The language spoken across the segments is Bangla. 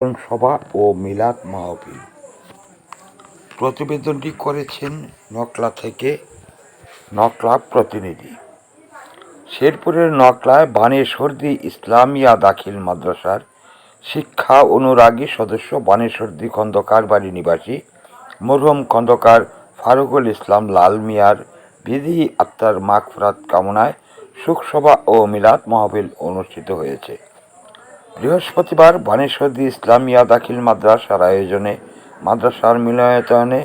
সভা ও মিলাদ মাহফিল। প্রতিবেদনটি করেছেন নকলা থেকে নকলা প্রতিনিধি। শেরপুরের নকলায় বানেশ্বরদী ইসলামিয়া দাখিল মাদ্রাসার শিক্ষা অনুরাগী সদস্য বানেশ্বরদী খন্দকার বাড়ি নিবাসী মরহুম খন্দকার ফারুকুল ইসলাম লাল মিয়ার বিধি আত্মার মাগফরাত কামনায় শোকসভা ও মিলাদ মাহফিল অনুষ্ঠিত হয়েছে। বৃহস্পতিবার বানেশ্বরী ইসলামিয়া দাখিল মাদ্রাসার আয়োজনে মাদ্রাসার মিলনায়তনে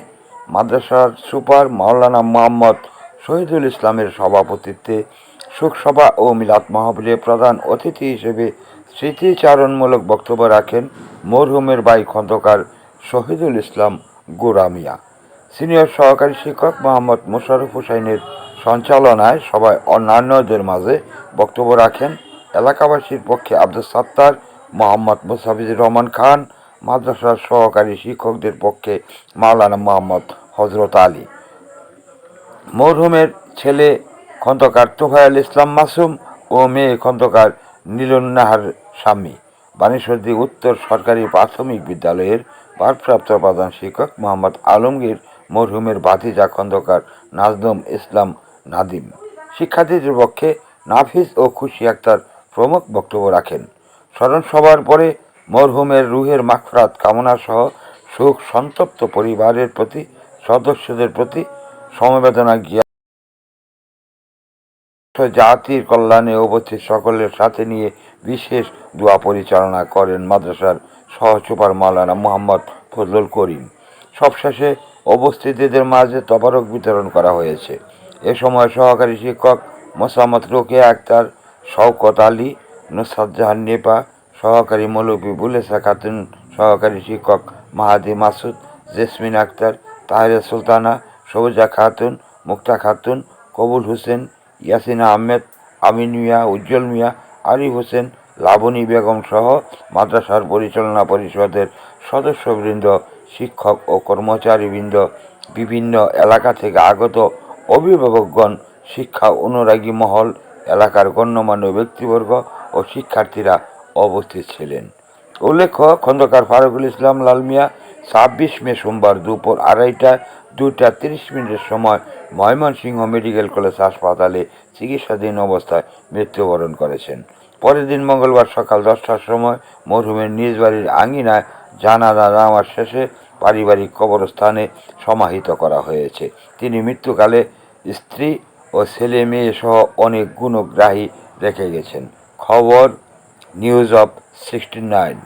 মাদ্রাসার সুপার মাওলানা মোহাম্মদ শহীদুল ইসলামের সভাপতিত্বে শোকসভা ও মিলাদ মাহফিলে প্রধান অতিথি হিসেবে স্মৃতিচারণমূলক বক্তব্য রাখেন মরহুমের ভাই খন্দকার শহীদুল ইসলাম গোরামিয়া। সিনিয়র সহকারী শিক্ষক মোহাম্মদ মোশারফ হোসাইনের সঞ্চালনায় সবাই অন্যান্যদের মাঝে বক্তব্য রাখেন এলাকাবাসীর পক্ষে আব্দুল সাত্তার, মোহাম্মদ মুসাফিজুর রহমান খান, মাদ্রাসার সহকারী শিক্ষকদের পক্ষে মাওলানা মোহাম্মদ হজরত আলী। মরহুমের ছেলে খন্দকার তোফায়াল ইসলাম মাসুম ও মেয়ে খন্দকার নীলন্নাহার স্বামী। বানেশ্বরদী উত্তর সরকারি প্রাথমিক বিদ্যালয়ের ভারপ্রাপ্ত প্রধান শিক্ষক মোহাম্মদ আলমগীর মরহুমের ভাতিজা খন্দকার নাজদম ইসলাম নাদিম। শিক্ষার্থীদের পক্ষে নাফিজ ও খুশি আক্তার প্রমুখ বক্তব্য রাখেন। স্মরণ সভার পরে মরহুমের রুহের মাগফরাত কামনা সহ শোক সন্তপ্ত পরিবারের প্রতি, সদস্যদের প্রতি সমবেদনা জ্ঞান জাতির কল্যাণে উপস্থিত সকলের সাথে নিয়ে বিশেষ দোয়া পরিচালনা করেন মাদ্রাসার সহসুপার মাওলানা মোহাম্মদ ফজলুল করিম। সবশেষে উপস্থিতিদের মাঝে তবারক বিতরণ করা হয়েছে। এ সময় সহকারী শিক্ষক মোসাম্মদ রোকেয়া আক্তার শওকত আলী, নুসরাত জাহান নেপা, সহকারী মৌলবী বুলেসা খাতুন, সহকারী শিক্ষক মাহাদি মাসুদ, জেসমিন আক্তার, তাহেরা সুলতানা, সবুজা খাতুন, মুক্তা খাতুন, কবুল হোসেন, ইয়াসিনা আহমেদ, আমিন মিয়া, উজ্জ্বল মিয়া, আরিফ হোসেন লাবণী বেগম সহ মাদ্রাসার পরিচালনা পরিষদের সদস্যবৃন্দ, শিক্ষক ও কর্মচারীবৃন্দ, বিভিন্ন এলাকা থেকে আগত অভিভাবকগণ শিক্ষা অনুরাগী মহল এলাকার গণ্যমান্য ব্যক্তিবর্গ ও শিক্ষার্থীরা অবস্থিত ছিলেন। উল্লেখ্য, খন্দকার ফারুকুল ইসলাম লালমিয়া ছাব্বিশ মে সোমবার দুপুর আড়াইটা, দুইটা তিরিশ মিনিটের সময় ময়মনসিংহ মেডিকেল কলেজ হাসপাতালে চিকিৎসাধীন অবস্থায় মৃত্যুবরণ করেছেন। পরের দিন মঙ্গলবার সকাল দশটার সময় মরহুমের নিজ বাড়ির আঙিনায় জানাজা নামার শেষে পারিবারিক কবরস্থানে সমাহিত করা হয়েছে। তিনি মৃত্যুকালে স্ত্রী ও ছেলে মেয়ে সহ অনেক গুণগ্রাহী রেখে গেছেন। খবর নিউজ অফ সিক্সটি নাইন